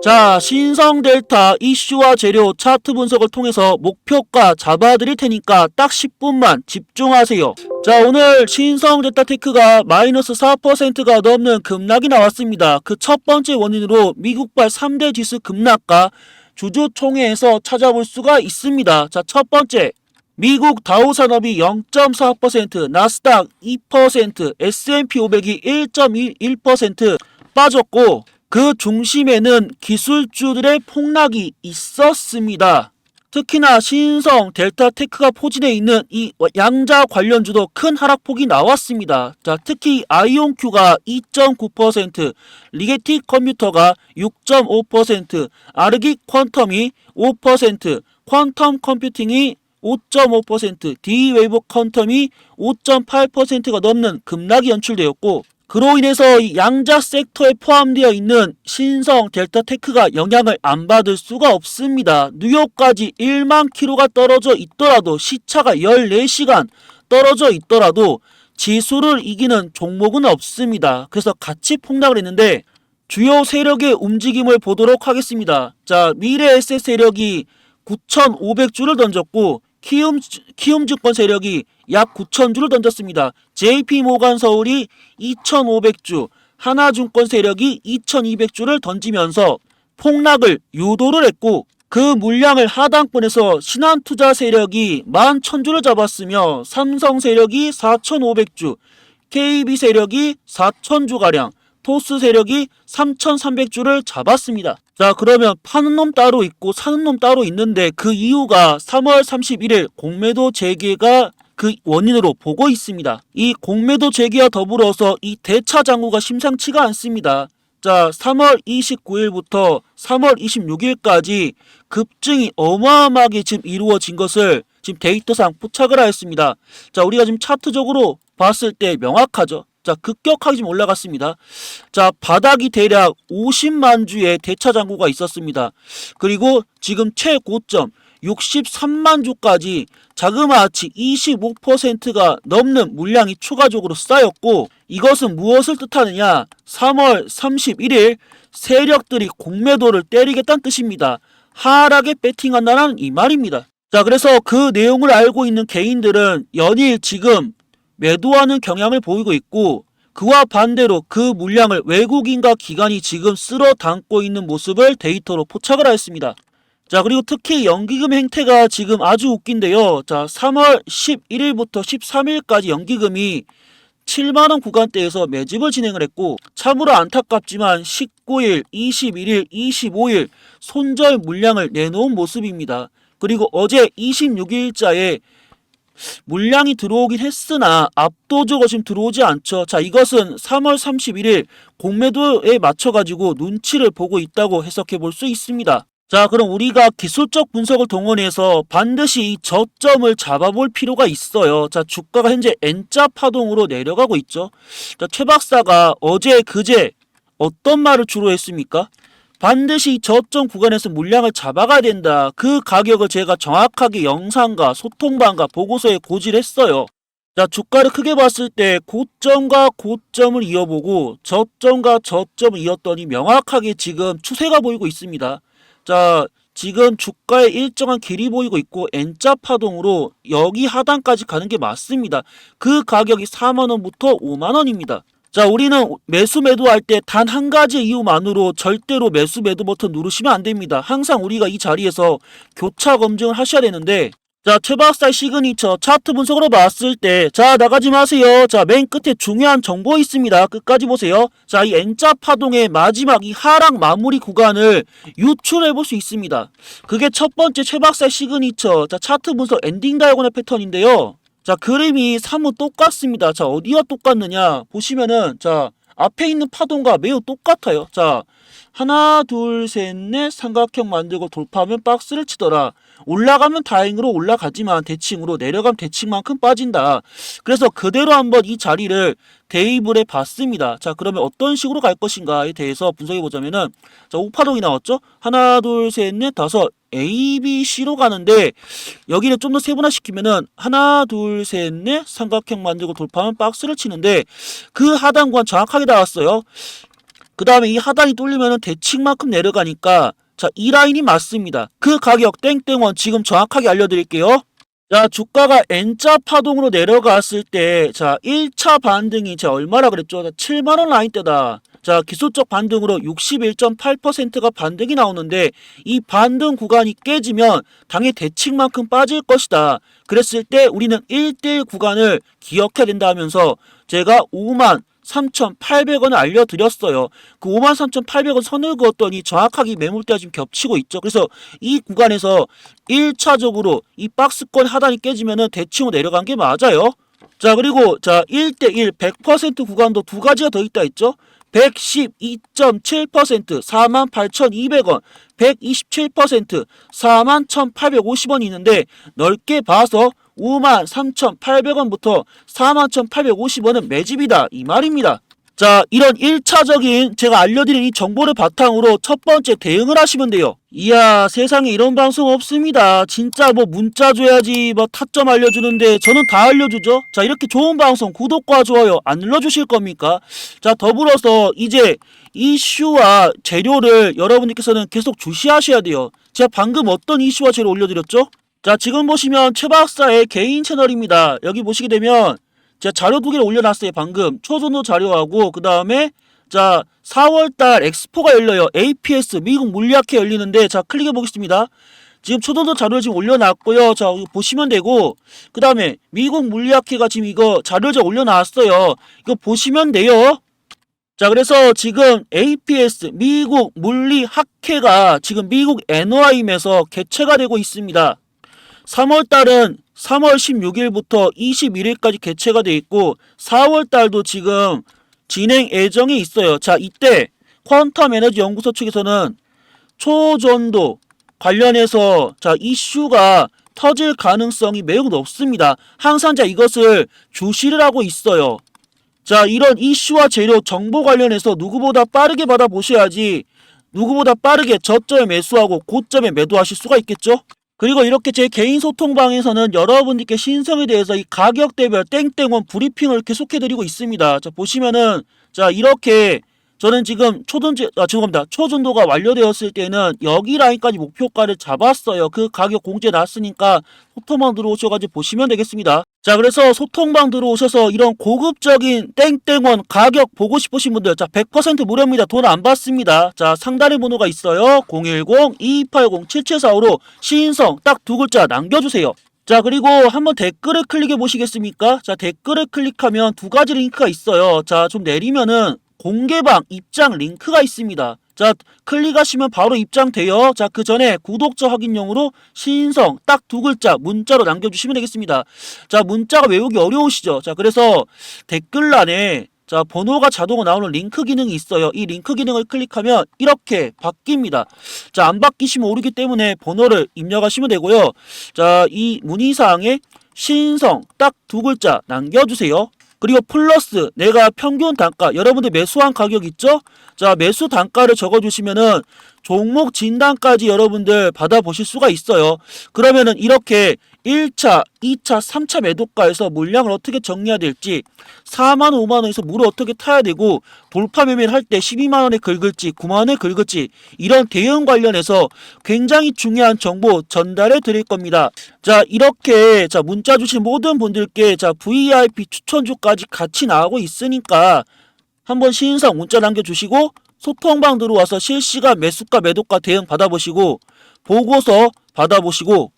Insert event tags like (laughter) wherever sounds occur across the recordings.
자, 신성 델타 이슈와 재료 차트 분석을 통해서 목표가 잡아드릴 테니까 딱 10분만 집중하세요. 자, 오늘 신성 델타 테크가 마이너스 4%가 넘는 급락이 나왔습니다. 그 첫 번째 원인으로 미국발 3대 지수 급락과 주주총회에서 찾아볼 수가 있습니다. 자, 첫 번째. 미국 다우 산업이 0.4%, 나스닥 2%, S&P 500이 1.11% 빠졌고 그 중심에는 기술주들의 폭락이 있었습니다. 특히나 신성, 델타테크가 포진해 있는 이 양자 관련주도 큰 하락폭이 나왔습니다. 자, 특히 아이온큐가 2.9%, 리게틱 컴퓨터가 6.5%, 아르기 퀀텀이 5%, 퀀텀 컴퓨팅이 5.5%, D-웨이브 퀀텀이 5.8%가 넘는 급락이 연출되었고 그로 인해서 이 양자 섹터에 포함되어 있는 신성 델타테크가 영향을 안 받을 수가 없습니다. 뉴욕까지 1만 킬로가 떨어져 있더라도 시차가 14시간 떨어져 있더라도 지수를 이기는 종목은 없습니다. 그래서 같이 폭락을 했는데 주요 세력의 움직임을 보도록 하겠습니다. 자, 미래 에셋 세력이 9,500주를 던졌고 키움 키움 증권 세력이 약 9,000주를 던졌습니다. JP 모간 서울이 2,500주, 하나증권 세력이 2,200주를 던지면서 폭락을 유도를 했고 그 물량을 하단권에서 신한투자 세력이 11,000주를 잡았으며 삼성 세력이 4,500주, KB 세력이 4,000주가량, 토스 세력이 3,300주를 잡았습니다. 자, 그러면 파는 놈 따로 있고 사는 놈 따로 있는데 그 이유가 3월 31일 공매도 재개가 그 원인으로 보고 있습니다. 이 공매도 재개와 더불어서 이 대차 장구가 심상치가 않습니다. 자, 3월 29일부터 3월 26일까지 급증이 어마어마하게 지금 이루어진 것을 지금 데이터상 포착을 하였습니다. 자, 우리가 지금 차트적으로 봤을 때 명확하죠. 자, 급격하게 지금 올라갔습니다. 자, 바닥이 대략 50만 주의 대차 잔고가 있었습니다. 그리고 지금 최고점 63만 주까지 자그마치 25%가 넘는 물량이 추가적으로 쌓였고 이것은 무엇을 뜻하느냐? 3월 31일 세력들이 공매도를 때리겠다는 뜻입니다. 하락에 배팅한다는 이 말입니다. 자, 그래서 그 내용을 알고 있는 개인들은 연일 지금 매도하는 경향을 보이고 있고 그와 반대로 그 물량을 외국인과 기관이 지금 쓸어 담고 있는 모습을 데이터로 포착을 하였습니다. 자 그리고 특히 연기금 행태가 지금 아주 웃긴데요. 자 3월 11일부터 13일까지 연기금이 7만원 구간대에서 매집을 진행을 했고 참으로 안타깝지만 19일, 21일, 25일 손절 물량을 내놓은 모습입니다. 그리고 어제 26일자에 물량이 들어오긴 했으나 압도적으로 지금 들어오지 않죠. 자, 이것은 3월 31일 공매도에 맞춰가지고 눈치를 보고 있다고 해석해 볼 수 있습니다. 자, 그럼 우리가 기술적 분석을 동원해서 반드시 이 저점을 잡아볼 필요가 있어요. 자, 주가가 현재 N자 파동으로 내려가고 있죠. 자, 최 박사가 어제 그제 어떤 말을 주로 했습니까? 반드시 이 저점 구간에서 물량을 잡아가야 된다. 그 가격을 제가 정확하게 영상과 소통방과 보고서에 고지했어요. 자, 주가를 크게 봤을 때 고점과 고점을 이어보고 저점과 저점을 이었더니 명확하게 지금 추세가 보이고 있습니다. 자, 지금 주가의 일정한 길이 보이고 있고 N자 파동으로 여기 하단까지 가는 게 맞습니다. 그 가격이 4만원부터 5만원입니다. 자, 우리는 매수 매도할 때 단 한 가지 이유만으로 절대로 매수 매도 버튼 누르시면 안 됩니다. 항상 우리가 이 자리에서 교차 검증을 하셔야 되는데 자, 최박사 시그니처 차트 분석으로 봤을 때, 자, 나가지 마세요. 자, 맨 끝에 중요한 정보 있습니다. 끝까지 보세요. 자, 이 N자 파동의 마지막 이 하락 마무리 구간을 유출해 볼 수 있습니다. 그게 첫 번째 최박사 시그니처, 자, 차트 분석 엔딩 다이아고널 패턴인데요. 자, 그림이 사뭇 똑같습니다. 자, 어디와 똑같느냐? 보시면은, 자, 앞에 있는 파동과 매우 똑같아요. 자, 하나, 둘, 셋, 넷, 삼각형 만들고 돌파하면 박스를 치더라. 올라가면 다행으로 올라가지만 대칭으로 내려가면 대칭만큼 빠진다. 그래서 그대로 한번 이 자리를 대입을 해 봤습니다. 자, 그러면 어떤 식으로 갈 것인가에 대해서 분석해 보자면은 자, 오파동이 나왔죠? 하나, 둘, 셋, 넷, 다섯. A, B, C로 가는데 여기를 좀 더 세분화시키면은 하나, 둘, 셋, 넷 삼각형 만들고 돌파하면 박스를 치는데 그 하단관 정확하게 나왔어요. 그 다음에 이 하단이 뚫리면은 대칭만큼 내려가니까 자, 이 라인이 맞습니다. 그 가격 땡땡원 지금 정확하게 알려드릴게요. 자, 주가가 N자 파동으로 내려갔을 때, 자, 1차 반등이 제가 얼마라 그랬죠? 자, 7만원 라인대다. 자, 기술적 반등으로 61.8%가 반등이 나오는데, 이 반등 구간이 깨지면 당의 대칭만큼 빠질 것이다. 그랬을 때 우리는 1대1 구간을 기억해야 된다 하면서 제가 5만 3,800원을 알려드렸어요. 그 53,800원 선을 그었더니 정확하게 이 매물대가 지금 겹치고 있죠. 그래서 이 구간에서 1차적으로 이 박스권 하단이 깨지면은 대칭으로 내려간 게 맞아요. 자, 그리고 자, 1대1 100% 구간도 두 가지가 더 있다 했죠. 112.7% 48,200원, 127% 41,850원이 있는데 넓게 봐서 53,800원부터 41,850원은 매집이다 이 말입니다. 자 이런 1차적인 제가 알려드린 이 정보를 바탕으로 첫 번째 대응을 하시면 돼요. 이야 세상에 이런 방송 없습니다. 진짜 뭐 문자 줘야지 뭐 타점 알려주는데 저는 다 알려주죠. 자 이렇게 좋은 방송 구독과 좋아요 안 눌러주실 겁니까? 자 더불어서 이제 이슈와 재료를 여러분들께서는 계속 주시하셔야 돼요. 제가 방금 어떤 이슈와 재료 올려드렸죠? 자 지금 보시면 최 박사의 개인 채널입니다. 여기 보시게 되면 제가 자료 두 개를 올려놨어요 방금. 초전도 자료하고 그 다음에 자 4월달 엑스포가 열려요. APS 미국 물리학회 열리는데 자 클릭해 보겠습니다. 지금 초전도 자료를 지금 올려놨고요. 자 보시면 되고 그 다음에 미국 물리학회가 지금 이거 자료를 제가 올려놨어요. 이거 보시면 돼요. 자 그래서 지금 APS 미국 물리학회가 지금 미국 NOI임에서 개최가 되고 있습니다 3월 달은 3월 16일부터 21일까지 개최가 돼 있고 4월 달도 지금 진행 예정이 있어요. 자 이때 퀀텀 에너지 연구소 측에서는 초전도 관련해서 자 이슈가 터질 가능성이 매우 높습니다. 항상 자 이것을 주시를 하고 있어요. 자 이런 이슈와 재료 정보 관련해서 누구보다 빠르게 받아보셔야지 누구보다 빠르게 저점에 매수하고 고점에 매도하실 수가 있겠죠? 그리고 이렇게 제 개인 소통방에서는 여러분들께 신성에 대해서 이 가격대별 땡땡원 브리핑을 계속해드리고 있습니다. 자, 보시면은, 자, 이렇게 저는 지금 초전제, 아, 죄송합니다. 초전도가 완료되었을 때는 여기 라인까지 목표가를 잡았어요. 그 가격 공제 났으니까 소통방 들어오셔가지고 보시면 되겠습니다. 자, 그래서 소통방 들어오셔서 이런 고급적인 땡땡원 가격 보고 싶으신 분들, 자, 100% 무료입니다. 돈 안 받습니다. 자, 상단에 번호가 있어요. 010-2280-7745로 신성 딱 두 글자 남겨주세요. 자 그리고 한번 댓글을 클릭해 보시겠습니까? 자 댓글을 클릭하면 두 가지 링크가 있어요. 자 좀 내리면은 공개방 입장 링크가 있습니다. 자 클릭하시면 바로 입장돼요. 자 그 전에 구독자 확인용으로 신성 딱 두 글자 문자로 남겨주시면 되겠습니다. 자 문자가 외우기 어려우시죠? 자 그래서 댓글란에 자 번호가 자동으로 나오는 링크 기능이 있어요. 이 링크 기능을 클릭하면 이렇게 바뀝니다. 자 안 바뀌시면 오르기 때문에 번호를 입력하시면 되고요. 자 이 문의사항에 신성 딱 두 글자 남겨주세요. 그리고 플러스 내가 평균 단가 여러분들 매수한 가격 있죠? 자 매수 단가를 적어주시면은 종목 진단까지 여러분들 받아보실 수가 있어요. 그러면은 이렇게 1차, 2차, 3차 매도가에서 물량을 어떻게 정리해야 될지 4만 원, 5만 원에서 물을 어떻게 타야 되고 돌파 매매를 할 때 12만 원에 긁을지 9만 원에 긁을지 이런 대응 관련해서 굉장히 중요한 정보 전달해 드릴 겁니다. 자 이렇게 자 문자 주신 모든 분들께 자 VIP 추천주까지 같이 나오고 있으니까 한번 신상 문자 남겨주시고 소통방 들어와서 실시간 매수가 매도가 대응 받아보시고 보고서 받아보시고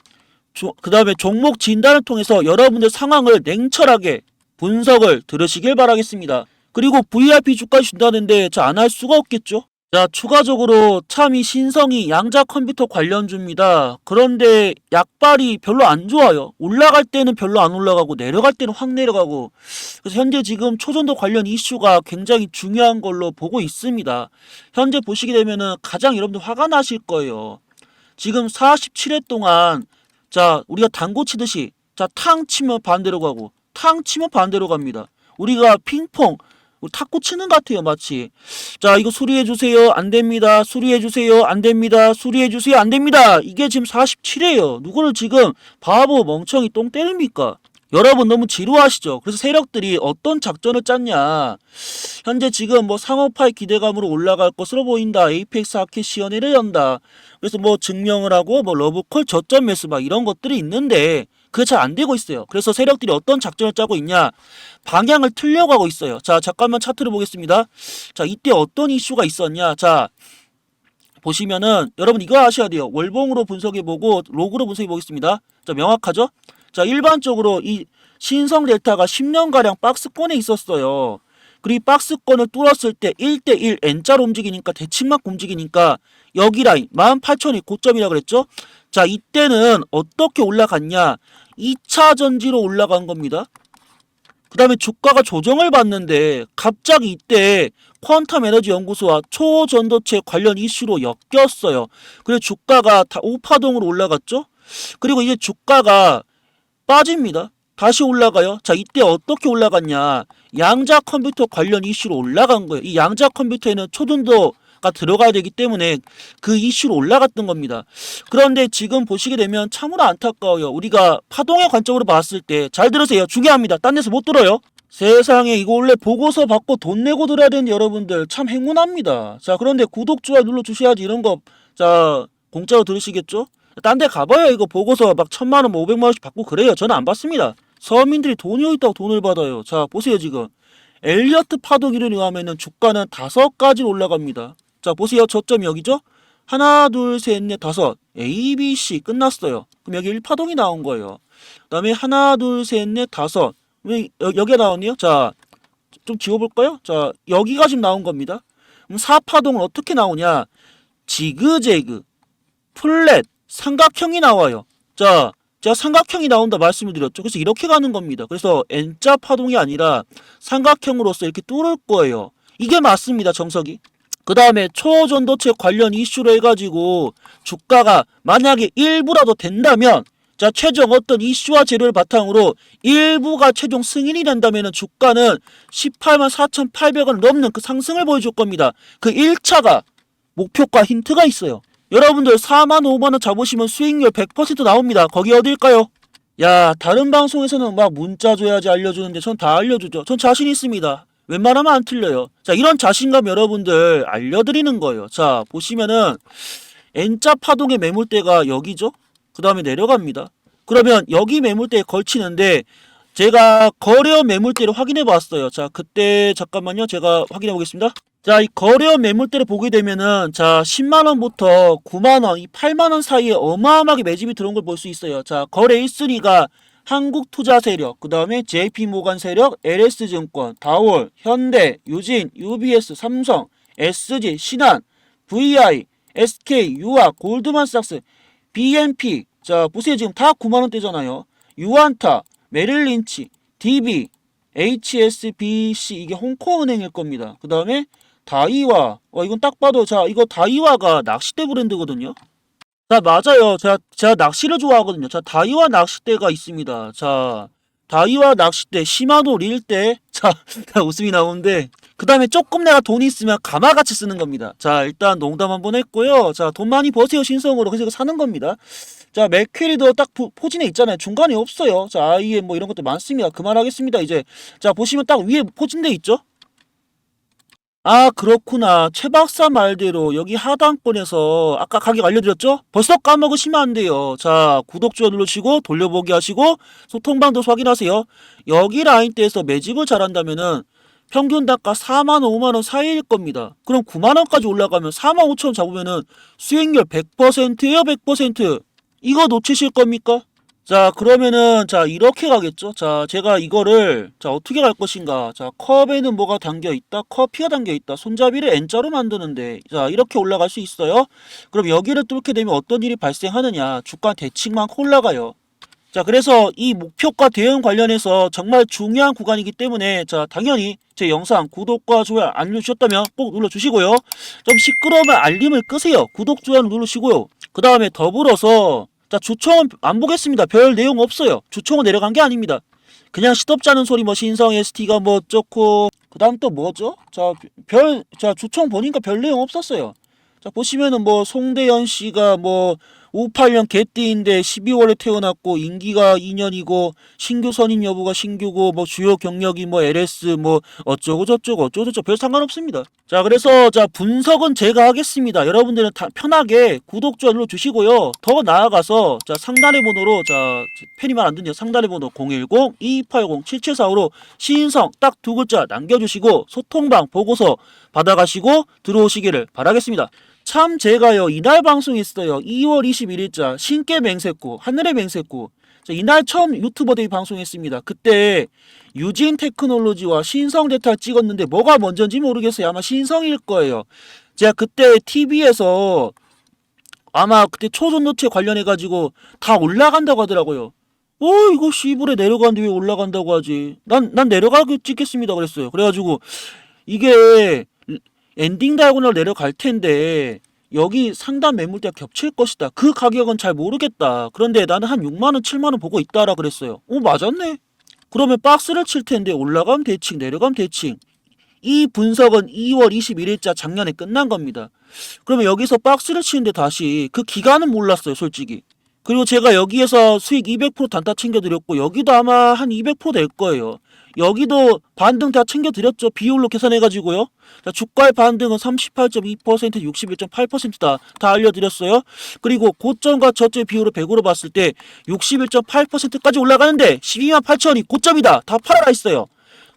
그 다음에 종목 진단을 통해서 여러분들 상황을 냉철하게 분석을 들으시길 바라겠습니다. 그리고 VIP 주까지 준다는데 저 안 할 수가 없겠죠? 자, 추가적으로 참 이 신성이 양자 컴퓨터 관련주입니다. 그런데 약발이 별로 안 좋아요. 올라갈 때는 별로 안 올라가고 내려갈 때는 확 내려가고. 그래서 현재 지금 초전도 관련 이슈가 굉장히 중요한 걸로 보고 있습니다. 현재 보시게 되면은 가장 여러분들 화가 나실 거예요. 지금 47회 동안 자, 우리가 당구 치듯이 자, 탕 치면 반대로 가고 탕 치면 반대로 갑니다. 우리가 핑퐁 탁구 치는 것 같아요, 마치. 자, 이거 수리해 주세요. 안 됩니다. 수리해 주세요. 안 됩니다. 수리해 주세요. 안 됩니다. 이게 지금 47회예요. 누구를 지금 바보 멍청이 똥 때립니까? 여러분 너무 지루하시죠? 그래서 세력들이 어떤 작전을 짰냐. 현재 지금 뭐 상업화의 기대감으로 올라갈 것으로 보인다. 에이펙스 하켓 시연회를 연다. 그래서 뭐 증명을 하고 뭐 러브콜 저점 매수 막 이런 것들이 있는데 그게 잘 안 되고 있어요. 그래서 세력들이 어떤 작전을 짜고 있냐. 방향을 틀려고 하고 있어요. 자, 잠깐만 차트를 보겠습니다. 자, 이때 어떤 이슈가 있었냐. 자, 보시면은 여러분 이거 아셔야 돼요. 월봉으로 분석해 보고 로그로 분석해 보겠습니다. 자, 명확하죠? 자, 일반적으로 이 신성 델타가 10년가량 박스권에 있었어요. 그리고 이 박스권을 뚫었을 때 1대1 N자로 움직이니까 대칭막 움직이니까 여기 라인 18,000이 고점이라 그랬죠? 자, 이때는 어떻게 올라갔냐? 2차 전지로 올라간 겁니다. 그 다음에 주가가 조정을 받는데 갑자기 이때 퀀텀 에너지 연구소와 초전도체 관련 이슈로 엮였어요. 그래서 주가가 다 우파동으로 올라갔죠. 그리고 이제 주가가 빠집니다. 다시 올라가요. 자, 이때 어떻게 올라갔냐? 양자 컴퓨터 관련 이슈로 올라간 거예요. 이 양자 컴퓨터에는 초전도가 들어가야 되기 때문에 그 이슈로 올라갔던 겁니다. 그런데 지금 보시게 되면 참으로 안타까워요. 우리가 파동의 관점으로 봤을 때 잘 들으세요. 중요합니다. 딴 데서 못 들어요. 세상에 이거 원래 보고서 받고 돈 내고 들어야 되는 여러분들 참 행운합니다. 자 그런데 구독 좋아요 눌러 주셔야지 이런 거 자 공짜로 들으시겠죠? 딴 데 가봐요 이거 보고서 막 천만 원, 뭐 오백만 원씩 받고 그래요. 저는 안 받습니다. 서민들이 돈이 어디 있다고 돈을 받아요. 자 보세요 지금 엘리어트 파동 이론에 의하면은 주가는 다섯 가지로 올라갑니다. 자 보세요 저점이 여기죠? 하나 둘 셋 넷 다섯 A, B, C 끝났어요. 그럼 여기 1파동이 나온 거예요. 그 다음에 하나 둘 셋 넷 다섯 왜 여, 여기가 나왔네요? 자, 좀 지워볼까요? 자, 여기가 지금 나온 겁니다. 그럼 사파동은 어떻게 나오냐? 지그재그, 플랫, 삼각형이 나와요. 자, 제가 삼각형이 나온다 말씀을 드렸죠. 그래서 이렇게 가는 겁니다. 그래서 N자 파동이 아니라 삼각형으로서 이렇게 뚫을 거예요. 이게 맞습니다, 정석이. 그 다음에 초전도체 관련 이슈로 해가지고 주가가 만약에 일부라도 된다면 자, 최종 어떤 이슈와 재료를 바탕으로 일부가 최종 승인이 된다면 주가는 18만 4,800원 넘는 그 상승을 보여줄 겁니다. 그 1차가 목표가 힌트가 있어요. 여러분들 4만 5만 원 잡으시면 수익률 100% 나옵니다. 거기 어딜까요? 야, 다른 방송에서는 막 문자 줘야지 알려주는데 전 다 알려주죠. 전 자신 있습니다. 웬만하면 안 틀려요. 자, 이런 자신감 여러분들 알려드리는 거예요. 자, 보시면은 N자 파동의 매물대가 여기죠? 그 다음에 내려갑니다. 그러면 여기 매물대에 걸치는데 제가 거래원 매물대를 확인해 봤어요. 자, 그때 잠깐만요. 제가 확인해 보겠습니다. 자, 이 거래원 매물대를 보게 되면은 자, 10만 원부터 9만 원, 이 8만 원 사이에 어마어마하게 매집이 들어온 걸 볼 수 있어요. 자, 거래 1순위가 한국투자 세력, 그 다음에 JP모간 세력, LS증권, 다올, 현대, 유진, UBS, 삼성, SG, 신한, VI, SK, 유아, 골드만삭스, BNP, 자 보세요. 지금 다 9만 원대잖아요. 유안타, 메릴린치, DB, HSBC 이게 홍콩은행일 겁니다. 그 다음에 다이와 어 이건 딱 봐도 자 이거 다이와가 낚싯대 브랜드거든요 자 맞아요 제가, 제가 낚시를 좋아하거든요 자 다이와 낚싯대가 있습니다 자 다이와 낚싯대 시마노 릴대 자 (laughs) 웃음이 나오는데 그 다음에 조금 내가 돈이 있으면 가마같이 쓰는 겁니다. 자, 일단 농담 한번 했고요. 자, 돈 많이 버세요, 신성으로. 그래서 사는 겁니다. 자, 맥퀴리도 딱 포, 포진에 있잖아요. 중간에 없어요. 자, 아이에 뭐 이런 것도 많습니다. 그만하겠습니다, 이제. 자, 보시면 딱 위에 포진돼 있죠? 아, 그렇구나. 최 박사 말대로 여기 하단권에서 아까 가격 알려드렸죠? 벌써 까먹으시면 안 돼요. 자, 구독, 좋아요 눌러주시고 돌려보기 하시고 소통방도 확인하세요. 여기 라인대에서 매집을 잘한다면은 평균 단가 4만 원, 5만 원 사이일 겁니다. 그럼 9만 원까지 올라가면 4만 5천 원 잡으면은 수익률 100%예요, 100%. 이거 놓치실 겁니까? 자, 그러면은 자, 이렇게 가겠죠. 자, 제가 이거를 자, 어떻게 갈 것인가? 자, 컵에는 뭐가 담겨 있다. 커피가 담겨 있다. 손잡이를 N자로 만드는데 자, 이렇게 올라갈 수 있어요. 그럼 여기를 뚫게 되면 어떤 일이 발생하느냐? 주가 대칭만큼 올라가요. 자, 그래서 이 목표가 대응 관련해서 정말 중요한 구간이기 때문에 자, 당연히 제 영상 구독과 좋아요 안 눌러주셨다면 꼭 눌러주시고요. 좀 시끄러우면 알림을 끄세요. 구독, 좋아요 누르시고요. 그 다음에 더불어서 자, 주총은 안 보겠습니다. 별 내용 없어요. 주총은 내려간 게 아닙니다. 그냥 시덥잖은 소리 뭐 신성 ST가 뭐 어쩌고 그 다음 또 뭐죠? 자, 별, 자, 주총 보니까 별 내용 없었어요. 자, 보시면은 뭐 송대현 씨가 뭐 58년 개띠인데 12월에 태어났고 임기가 2년이고 신규 선임 여부가 신규고 뭐 주요 경력이 뭐 LS 뭐 어쩌고 저쩌고 어쩌고 저쩌고 별 상관없습니다. 자 그래서 자 분석은 제가 하겠습니다. 여러분들은 다 편하게 구독 좋아요 주시고요. 더 나아가서 자 상단의 번호로 자 펜이 말안 듣네요. 상단의 번호 010-2280-7745로 신성 딱 두 글자 남겨주시고 소통방 보고서 받아가시고 들어오시기를 바라겠습니다. 참 제가요 이날 방송했어요. 2월 21일자 신께 맹세코 하늘의 맹세코 자, 이날 처음 유튜버 데이 방송했습니다. 그때 유진 테크놀로지와 신성 데이터 찍었는데 뭐가 먼저인지 모르겠어요. 아마 신성일 거예요. 제가 그때 TV에서 아마 그때 초전 노트에 관련해 가지고 다 올라간다고 하더라고요. 어 이거 시불에 내려가는데 왜 올라간다고 하지? 난 난 내려가고 찍겠습니다 그랬어요. 그래가지고 이게 엔딩 다이고널 내려갈 텐데 여기 상단 매물대가 겹칠 것이다. 그 가격은 잘 모르겠다. 그런데 나는 한 6만 원, 7만 원 보고 있다라 그랬어요. 오 맞았네. 그러면 박스를 칠 텐데 올라가면 대칭, 내려가면 대칭. 이 분석은 2월 21일자 작년에 끝난 겁니다. 그러면 여기서 박스를 치는데 다시 그 기간은 몰랐어요, 솔직히. 그리고 제가 여기에서 수익 200% 단타 챙겨드렸고 여기도 아마 한 200%될 거예요. 여기도 반등 다 챙겨드렸죠. 비율로 계산해가지고요. 자, 주가의 반등은 38.2%, 61.8%다. 다 알려드렸어요. 그리고 고점과 저점 비율을 100으로 봤을 때 61.8%까지 올라가는데 12만 8천이 고점이다. 다 팔아라 있어요.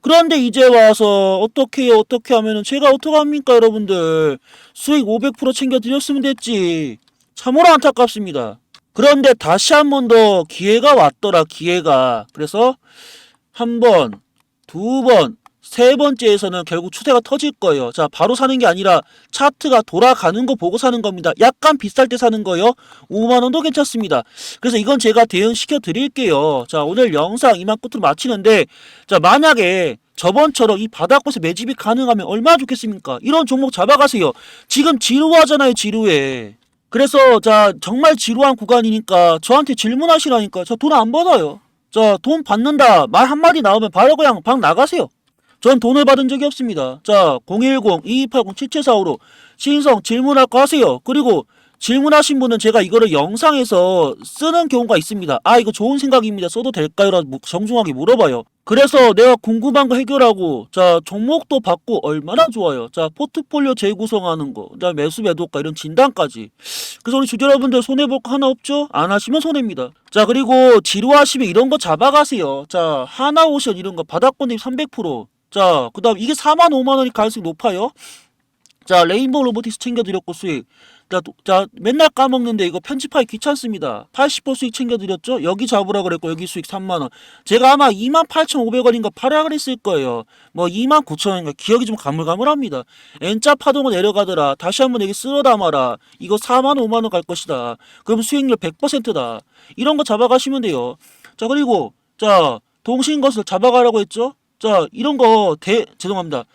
그런데 이제 와서 어떻게? 어떻게 하면은 제가 어떡합니까 여러분들 수익 500% 챙겨드렸으면 됐지 참으로 안타깝습니다 그런데 다시 한 번 더 기회가 왔더라 기회가 그래서 한 번, 두 번, 세 번째에서는 결국 추세가 터질 거예요. 자, 바로 사는 게 아니라 차트가 돌아가는 거 보고 사는 겁니다. 약간 비쌀 때 사는 거요. 5만 원도 괜찮습니다. 그래서 이건 제가 대응시켜 드릴게요. 자, 오늘 영상 이만 끝으로 마치는데 자, 만약에 저번처럼 이 바닥권에서 매집이 가능하면 얼마나 좋겠습니까? 이런 종목 잡아가세요. 지금 지루하잖아요, 지루해. 그래서 자 정말 지루한 구간이니까 저한테 질문하시라니까 저 돈 안 받아요. 자, 돈 받는다. 말 한마디 나오면 바로 그냥 방 나가세요. 전 돈을 받은 적이 없습니다. 자, 010-2280-7745로 신성 질문할 거 하세요. 그리고 질문하신 분은 제가 이거를 영상에서 쓰는 경우가 있습니다. 아, 이거 좋은 생각입니다. 써도 될까요? 라고 무- 정중하게 물어봐요. 그래서 내가 궁금한 거 해결하고, 자, 종목도 받고 얼마나 좋아요. 자, 포트폴리오 재구성하는 거, 그다음에 매수 매도가 이런 진단까지. 그래서 우리 주주 여러분들 손해 볼 거 하나 없죠? 안 하시면 손해입니다. 자, 그리고 지루하시면 이런 거 잡아가세요. 자, 하나오션 이런 거 바닥권님 300%. 자, 그 다음 이게 4만 5만 원이 가능성이 높아요. 자, 레인보우 로보틱스 챙겨드렸고 수익. 자, 도- 자, 맨날 까먹는데 이거 편집하기 귀찮습니다. 80% 수익 챙겨드렸죠? 여기 잡으라 그랬고 여기 수익 3만원. 제가 아마 28,500원인가 팔아 그랬을 거예요. 뭐 29,000원인가 기억이 좀 가물가물합니다. N자 파동은 내려가더라. 다시 한번 여기 쓸어 담아라. 이거 4만 5만원 갈 것이다. 그럼 수익률 100%다. 이런 거 잡아가시면 돼요. 자, 그리고 자, 동신 것을 잡아가라고 했죠? 자, 이런 거 대, 죄송합니다.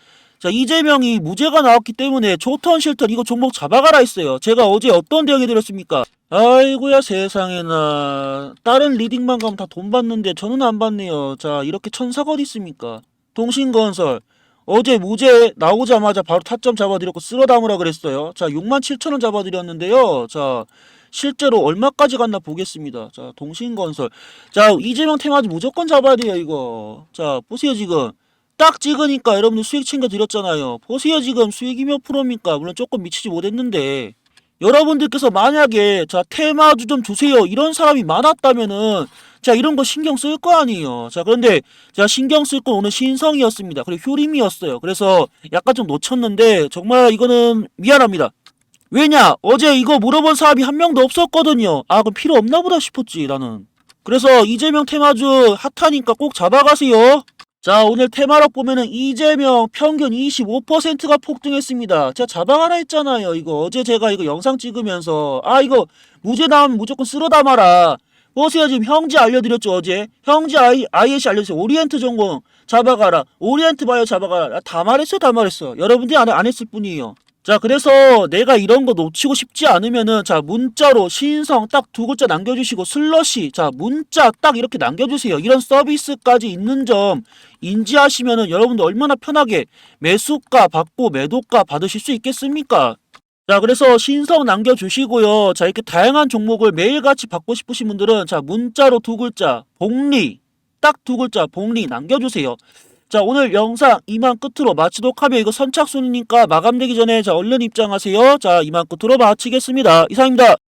자, 이재명이 무죄가 나왔기 때문에 조턴 실턴 이거 종목 잡아가라 했어요. 제가 어제 어떤 대응해 드렸습니까? 아이고야 세상에나 다른 리딩만 가면 다 돈 받는데 저는 안 받네요. 자, 이렇게 천사가 어디 있습니까? 동신건설 어제 무죄 나오자마자 바로 타점 잡아드렸고 쓸어 담으라 그랬어요. 자, 6만 7천 원 잡아드렸는데요. 자, 실제로 얼마까지 갔나 보겠습니다. 자, 동신건설. 자, 이재명 테마주 무조건 잡아야 돼요, 이거. 자, 보세요, 지금. 딱 찍으니까 여러분들 수익 챙겨드렸잖아요. 보세요, 지금 수익이 몇 프로입니까? 물론 조금 미치지 못했는데. 여러분들께서 만약에, 자, 테마주 좀 주세요. 이런 사람이 많았다면은, 자, 이런 거 신경 쓸 거 아니에요. 자, 그런데, 자, 신경 쓸 건 오늘 신성이었습니다. 그리고 효림이었어요. 그래서 약간 좀 놓쳤는데, 정말 이거는 미안합니다. 왜냐? 어제 이거 물어본 사람이 한 명도 없었거든요. 아, 그럼 필요 없나 보다 싶었지, 나는. 그래서 이재명 테마주 핫하니까 꼭 잡아가세요. 자, 오늘 테마락 보면은 이재명 평균 25%가 폭등했습니다. 제가 잡아가라 했잖아요. 이거 어제 제가 이거 영상 찍으면서 아, 이거 무죄 나오면 무조건 쓸어 담아라. 보세요, 지금 형제 알려드렸죠, 어제. 형제 아이, IS 알려주세요. 오리엔트 전공 잡아가라. 오리엔트 바이오 잡아가라. 다 말했어, 다 말했어. 여러분들이 안, 안 했을 뿐이에요. 자, 그래서 내가 이런 거 놓치고 싶지 않으면은, 자, 문자로 신성 딱 두 글자 남겨주시고, 슬러시, 자, 문자 딱 이렇게 남겨주세요. 이런 서비스까지 있는 점 인지하시면은 여러분들 얼마나 편하게 매수가 받고 매도가 받으실 수 있겠습니까? 자, 그래서 신성 남겨주시고요. 자, 이렇게 다양한 종목을 매일같이 받고 싶으신 분들은 자, 문자로 두 글자, 복리. 딱 두 글자, 복리 남겨주세요. 자, 오늘 영상 이만 끝으로 마치도록 하며 이거 선착순이니까 마감되기 전에 자, 얼른 입장하세요. 자, 이만 끝으로 마치겠습니다. 이상입니다.